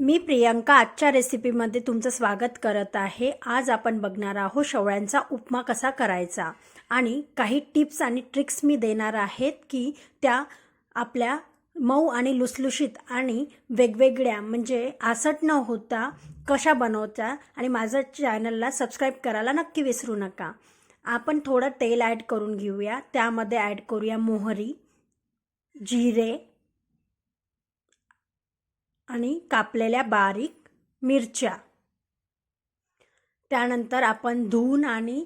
मी प्रियंका आजच्या रेसिपीमध्ये तुमचं स्वागत करत आहे. आज आपण बघणार आहोत शेवळ्यांचा उपमा कसा करायचा आणि काही टिप्स आणि ट्रिक्स मी देणार आहेत की त्या आपल्या मऊ आणि लुसलुशीत आणि वेगवेगळ्या म्हणजे आसट न होता कशा बनवता आणि माझं चॅनलला सबस्क्राईब करायला नक्की विसरू नका. आपण थोडं तेल ॲड करून घेऊया. त्यामध्ये ॲड करूया मोहरी जिरे आणि कापलेल्या बारीक मिरच्या. त्यानंतर आपण धुवून आणि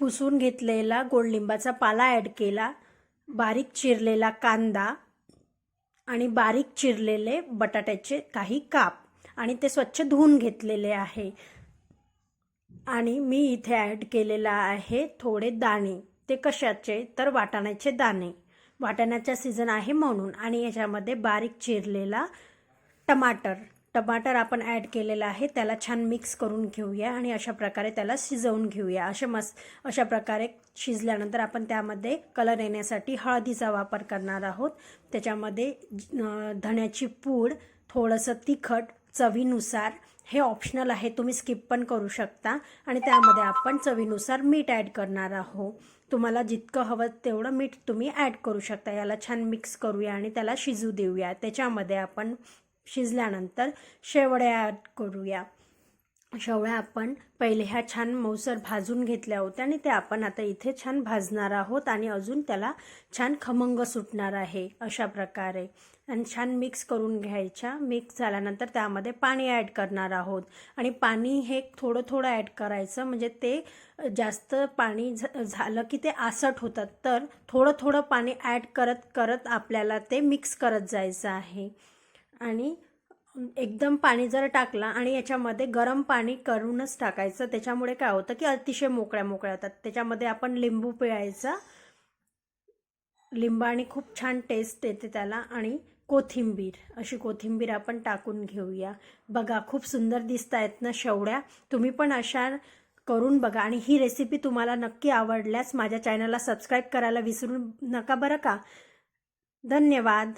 पुसून घेतलेला गोडलिंबाचा पाला ॲड केला बारीक चिरलेला कांदा आणि बारीक चिरलेले बटाट्याचे काही काप आणि ते स्वच्छ धुवून घेतलेले आहे. आणि मी इथे ॲड केलेला आहे थोडे दाणे. ते कशाचे? तर वाटाण्याचे दाणे. वाटाण्याचा सीझन आहे म्हणून आणि याच्यामध्ये बारीक चिरलेला टमाटर. टमाटर आपण ॲड केलेलं आहे. त्याला छान मिक्स करून घेऊया आणि अशा प्रकारे त्याला शिजवून घेऊया. असे मस अशा प्रकारे शिजल्यानंतर आपण त्यामध्ये कलर येण्यासाठी हळदीचा वापर करणार आहोत. त्याच्यामध्ये धण्याची पूड थोडंसं तिखट चवीनुसार. हे ऑप्शनल आहे. तुम्ही स्किप पण करू शकता. आणि त्यामध्ये आपण चवीनुसार मीठ ॲड करणार आहोत. तुम्हाला जितकं हवं तेवढं मीठ तुम्ही ॲड करू शकता. याला छान मिक्स करूया आणि त्याला शिजू देऊया. त्याच्यामध्ये आपण शिजल्यानंतर शेवड्या ॲड करूया. शेवळ्या आपण पहिले ह्या छान मऊसर भाजून घेतल्या होत्या आणि ते आपण आता इथे छान भाजणार आहोत आणि अजून त्याला छान खमंग सुटणार आहे अशा प्रकारे. आणि छान मिक्स करून घ्यायच्या. मिक्स झाल्यानंतर त्यामध्ये पाणी ॲड करणार आहोत. आणि पाणी हे थोडं थोडं ॲड करायचं म्हणजे ते जास्त पाणी झ झालं की ते आसट होतात. तर थोडं थोडं पाणी ॲड करत करत आपल्याला ते मिक्स करत जायचं आहे. आणि एकदम पाणी जर टाकला आणि याच्यामध्ये गरम पाणी करूनच टाकायचं. त्याच्यामुळे काय होतं की अतिशय मोकळ्या मोकळ्या होतात. त्याच्यामध्ये आपण लिंबू पिळायचा. लिंबाने खूप छान टेस्ट येते त्याला. आणि कोथिंबीर अशी कोथिंबीर आपण टाकून घेऊया. बघा खूप सुंदर दिसत आहेत ना शेवड्या. तुम्ही पण अशा करून बघा. आणि ही रेसिपी तुम्हाला नक्की आवडल्यास माझ्या चॅनलला सबस्क्राईब करायला विसरू नका बरं का? धन्यवाद.